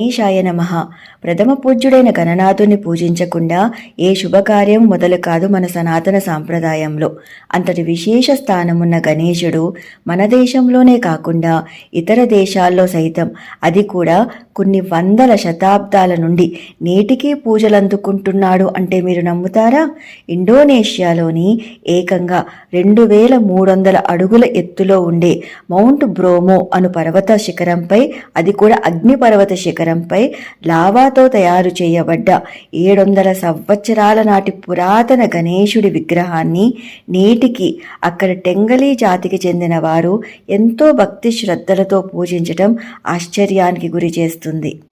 గణేశాయ నమ. ప్రథమ పూజ్యుడైన గణనాథుని పూజించకుండా ఏ శుభకార్యం మొదలు కాదు మన సనాతన సాంప్రదాయంలో. అంతటి విశేష స్థానమున్న గణేశుడు మన దేశంలోనే కాకుండా ఇతర దేశాల్లో సైతం అది కూడా కొన్ని వందల శతాబ్దాల నుండి నేటికీ పూజలు అందుకుంటున్నాడు అంటే మీరు నమ్ముతారా? ఇండోనేషియాలోని ఏకంగా రెండు వేల మూడు వందల అడుగుల ఎత్తులో ఉండే మౌంట్ బ్రోమో అను పర్వత శిఖరంపై అది కూడా అగ్నిపర్వత శిఖరంపై లావాతో తయారు చేయబడ్డ ఏడు వందల సంవత్సరాల నాటి పురాతన గణేశుడి విగ్రహాన్ని నేటికి అక్కడ టెంగలీ జాతికి చెందిన వారు ఎంతో భక్తి శ్రద్ధలతో పూజించటం ఆశ్చర్యానికి గురి చేస్తుంది.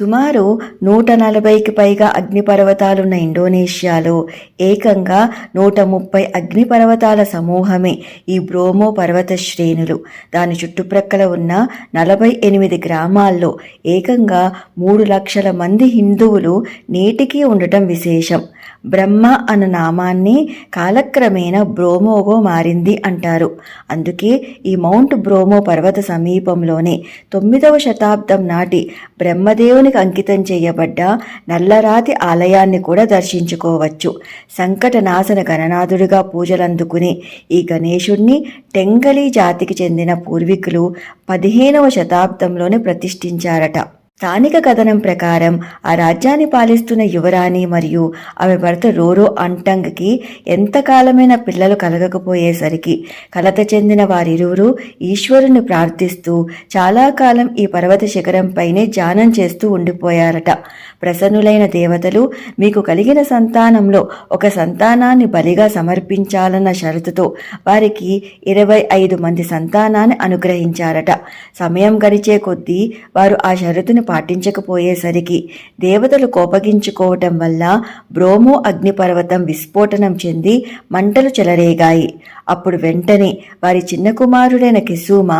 సుమారు నూట నలభైకి పైగా అగ్నిపర్వతాలున్న ఇండోనేషియాలో ఏకంగా నూట ముప్పై అగ్నిపర్వతాల సమూహమే ఈ బ్రోమో పర్వత శ్రేణులు. దాని చుట్టుప్రక్కల ఉన్న నలభై ఎనిమిది గ్రామాల్లో ఏకంగా మూడు లక్షల మంది హిందువులు నేటికీ ఉండటం విశేషం. బ్రహ్మ అన్న నామాన్ని కాలక్రమేణా బ్రోమోగో మారింది అంటారు. అందుకే ఈ మౌంట్ బ్రోమో పర్వత సమీపంలోనే తొమ్మిదవ శతాబ్దం నాటి బ్రహ్మ బ్రహ్మదేవునికి అంకితం చేయబడ్డ నల్లరాతి ఆలయాన్ని కూడా దర్శించుకోవచ్చు. సంకట నాశన గణనాథుడిగా పూజలందుకునే ఈ గణేశుణ్ణి టెంగలి జాతికి చెందిన పూర్వీకులు పదిహేనవ శతాబ్దంలోనే ప్రతిష్ఠించారట. స్థానిక కథనం ప్రకారం ఆ రాజ్యాన్ని పాలిస్తున్న యువరాణి మరియు ఆమె భర్త రోరో అంటంగ్కి ఎంతకాలమైన పిల్లలు కలగకపోయేసరికి కలత చెందిన వారిరువురు ఈశ్వరుని ప్రార్థిస్తూ చాలా కాలం ఈ పర్వత శిఖరంపైనే ధ్యానం చేస్తూ ఉండిపోయారట. ప్రసన్నులైన దేవతలు మీకు కలిగిన సంతానంలో ఒక సంతానాన్ని బలిగా సమర్పించాలన్న షరతుతో వారికి ఇరవై ఐదు మంది సంతానాన్ని అనుగ్రహించారట. సమయం గడిచే కొద్దీ వారు ఆ షరతుని పాటించకపోయేసరికి దేవతలు కోపగించుకోవటం వల్ల బ్రోమో అగ్నిపర్వతం విస్ఫోటనం చెంది మంటలు చెలరేగాయి. అప్పుడు వెంటనే వారి చిన్న కుమారుడైన కిసుమ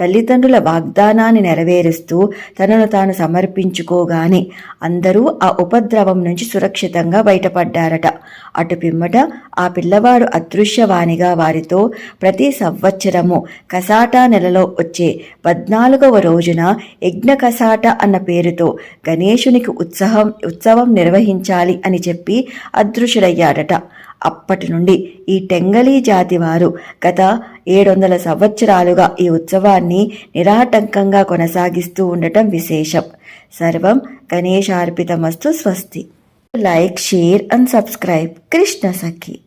తల్లిదండ్రుల వాగ్దానాన్ని నెరవేరుస్తూ తనను తాను సమర్పించుకోగానే అందరూ ఆ ఉపద్రవం నుంచి సురక్షితంగా బయటపడ్డారట. అటు పిమ్మట ఆ పిల్లవాడు అదృశ్యవాణిగా వారితో ప్రతి సంవత్సరము కసాటా నెలలో వచ్చే పద్నాలుగవ రోజున యజ్ఞ కసాట అన్న పేరుతో గణేశునికి ఉత్సవం ఉత్సవం నిర్వహించాలి అని చెప్పి అదృశ్యుడయ్యాడట. అప్పటి నుండి ఈ టెంగలీ జాతి వారు గత ఏడు వందల సంవత్సరాలుగా ఈ ఉత్సవాన్ని నిరాటంకంగా కొనసాగిస్తూ ఉండటం విశేషం. సర్వం గణేశార్పితమస్తు స్వస్తి. Like share and subscribe. Krishna Sakhi.